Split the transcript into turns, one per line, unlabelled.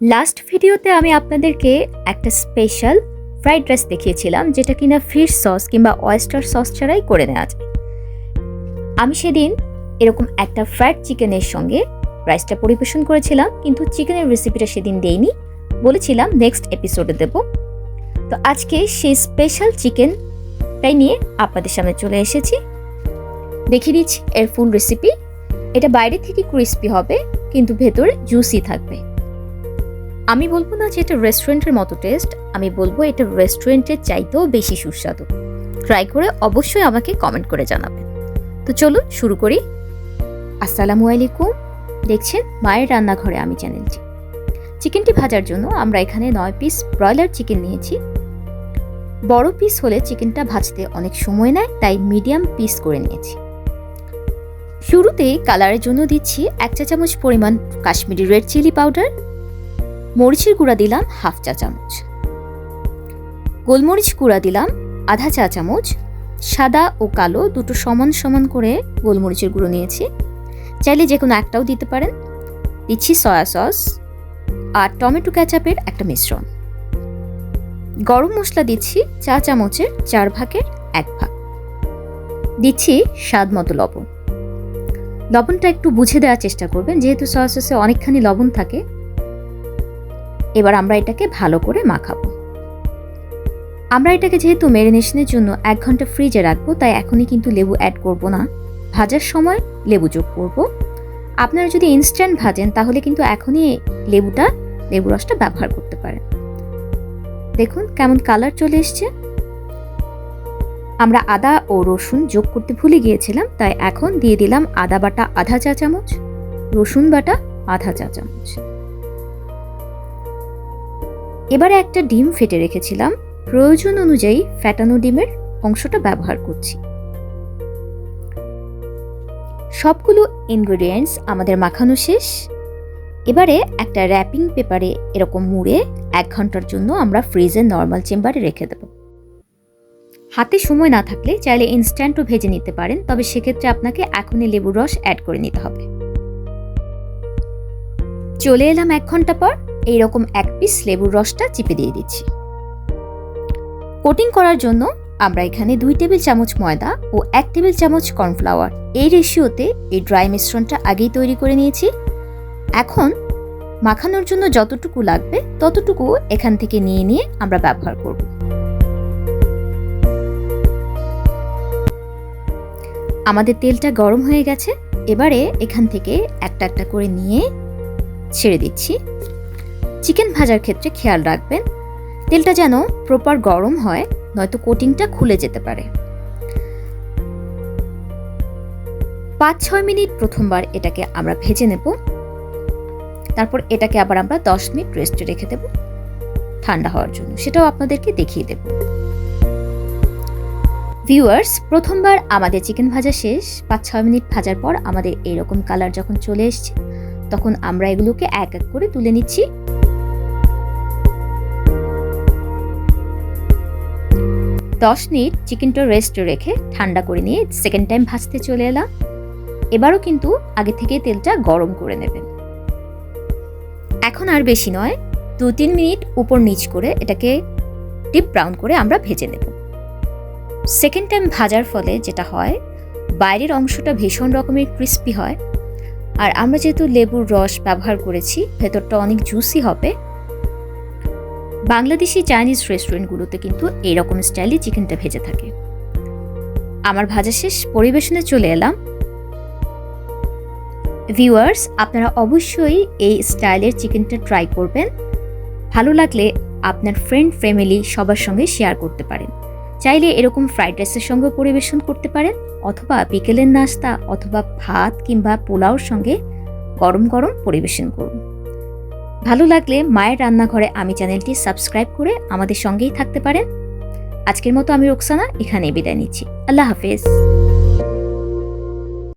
Last ভিডিওতে আমি আপনাদেরকে একটা স্পেশাল ফ্রাইড রাইস দেখিয়েছিলাম, যেটা কিনা ফিশ সস কিংবা অয়েস্টার সস ছাড়াই করে নেওয়া যায়। আমি সেদিন এরকম একটা ফ্রাইড চিকেনের সঙ্গে রাইসটা পরিবেশন করেছিলাম, কিন্তু চিকেনের রেসিপিটা সেদিন দেইনি। বলেছিলাম নেক্সট এপিসোডে দেব। তো আজকে সেই স্পেশাল চিকেনটাই নিয়ে আপনাদের সামনে চলে এসেছি। দেখিয়ে দিচ্ছি এর ফুল রেসিপি এটা বাইরে থেকে ক্রিস্পি হবে, কিন্তু ভেতরে জুসি থাকবে। আমি বলব না যে এটা রেস্টুরেন্টের মতো টেস্ট আমি বলব এটা রেস্টুরেন্টের চাইতেও বেশি সুস্বাদু। ট্রাই করে অবশ্যই আমাকে কমেন্ট করে জানাবেন। তো চলুন শুরু করি। আসসালামু আলাইকুম। দেখছেন মায়ের রান্নাঘরে আমি চ্যানেলটি। চিকেনটি ভাজার জন্য আমরা এখানে নয় পিস ব্রয়লার চিকেন নিয়েছি। বড় পিস হলে চিকেনটা ভাজতে অনেক সময় নেয়, তাই মিডিয়াম পিস করে নিয়েছি। শুরুতেই কালারের জন্য দিচ্ছি এক চা চামচ পরিমাণ কাশ্মীরি রেড চিলি পাউডার মরিচের গুঁড়া দিলাম হাফ চা চামচ। গোলমরিচ গুঁড়া দিলাম আধা চা চামচ। সাদা ও কালো দুটো সমান সমান করে গোলমরিচের গুঁড়ো নিয়েছি। চাইলে যে কোনো একটাও দিতে পারেন। দিচ্ছি সয়া সস আর টমেটো ক্যাচাপের একটা মিশ্রণ। গরম মশলা দিচ্ছি চা চামচের চার ভাগের এক ভাগ। দিচ্ছি স্বাদ মতো লবণ। লবণটা একটু বুঝে দেওয়ার চেষ্টা করবেন, যেহেতু সয়া সসে অনেকখানি লবণ থাকে। এবার আমরা এটাকে ভালো করে মাখাবো। আমরা এটাকে যেহেতু ম্যারিনেশনের জন্য এক ঘণ্টা ফ্রিজে রাখব, তাই এখনই কিন্তু লেবু অ্যাড করব না। ভাজার সময় লেবু যোগ করব। আপনারা যদি ইনস্ট্যান্ট ভাজেন, তাহলে কিন্তু এখনই লেবুটা, লেবু রসটা ব্যবহার করতে পারেন। দেখুন কেমন কালার চলে এসছে। আমরা আদা ও রসুন যোগ করতে ভুলে গিয়েছিলাম, তাই এখন দিয়ে দিলাম আদা বাটা আধা চা চামচ, রসুন বাটা আধা চা চামচ। এবারে একটা ডিম ফেটে রেখেছিলাম। প্রয়োজন অনুযায়ী ফ্যাটানো ডিমের অংশটা ব্যবহার করছি। সবগুলো ইনগ্রেডিয়েন্টস আমাদের মাখানো শেষ। এবারে একটা র্যাপিং পেপারে এরকম মুড়ে এক ঘণ্টার জন্য আমরা ফ্রিজে নর্মাল চেম্বারে রেখে দেব। হাতে সময় না থাকলে চাইলে ইনস্ট্যান্টও ভেজে নিতে পারেন, তবে সেক্ষেত্রে আপনাকে এখনই লেবুর রস অ্যাড করে নিতে হবে। চলে এলাম এক ঘণ্টা পর। এইরকম এক পিস লেবুর রসটা চিপে দিয়ে দিচ্ছি। কোটিং করার জন্য আমরা এখানে দুই টেবিল চামচ ময়দা ও এক টেবিল চামচ কর্নফ্লাওয়ার এই রেশিওতে এই ড্রাই মিশ্রণটা আগেই তৈরি করে নিয়েছি। এখন মাখানোর জন্য যতটুকু লাগবে ততটুকু এখান থেকে নিয়ে নিয়ে আমরা ব্যবহার করব। আমাদের তেলটা গরম হয়ে গেছে। এবারে এখান থেকে একটা একটা করে নিয়ে ছেড়ে দিচ্ছি। চিকেন ভাজার ক্ষেত্রে খেয়াল রাখবেন। তেলটা যেন প্রপার গরম হয়, নয়তো কোটিংটা খুলে যেতে পারে। পাঁচ ছয় মিনিট প্রথমবার এটাকে আমরা ভেজে নেব। তারপর এটাকে আবার আমরা দশ মিনিট রেস্টে রেখে দেব। ঠান্ডা হওয়ার জন্য। সেটাও আপনাদেরকে দেখিয়ে দেব। ভিউয়ার্স, প্রথমবার আমাদের চিকেন ভাজা শেষ। পাঁচ ছয় মিনিট ভাজার পর আমাদের এইরকম কালার যখন চলে এসছে, তখন আমরা এগুলোকে এক এক করে তুলে নিচ্ছি। দশ মিনিট চিকেনটা রেস্টে রেখে ঠান্ডা করে নিয়ে সেকেন্ড টাইম ভাজতে চলে এলাম। এবারও কিন্তু আগে থেকে তেলটা গরম করে নেবেন। এখন আর বেশি নয় দু তিন মিনিট উপর নিচ করে এটাকে ডিপ ব্রাউন করে আমরা ভেজে নেব। সেকেন্ড টাইম ভাজার ফলে যেটা হয়, বাইরের অংশটা ভীষণ রকমের ক্রিস্পি হয়। আর আমরা যেহেতু লেবুর রস ব্যবহার করেছি, ভেতরটা অনেক জুসি হবে। বাংলাদেশি চাইনিজ রেস্টুরেন্টগুলোতে কিন্তু এইরকম স্টাইলে চিকেনটা ভেজে থাকে। আমার ভাজা শেষ, পরিবেশনে চলে এলাম। ভিউয়ার্স, আপনারা অবশ্যই এই স্টাইলের চিকেনটা ট্রাই করবেন। ভালো লাগলে আপনার ফ্রেন্ড, ফ্যামিলি, সবার সঙ্গে শেয়ার করতে পারেন। চাইলে এরকম ফ্রাইড রাইসের সঙ্গে পরিবেশন করতে পারেন, অথবা বিকেলের নাস্তা অথবা ভাত কিংবা পোলাওর সঙ্গে গরম গরম পরিবেশন করুন। ভালো লাগলে মায়ের রান্নাঘরে আমি চ্যানেলটি সাবস্ক্রাইব করে আমাদের সঙ্গেই থাকতে পারেন। আজকের মতো আমি রোকসানা, এখানেই বিদায় নিচ্ছি। আল্লাহ হাফেজ।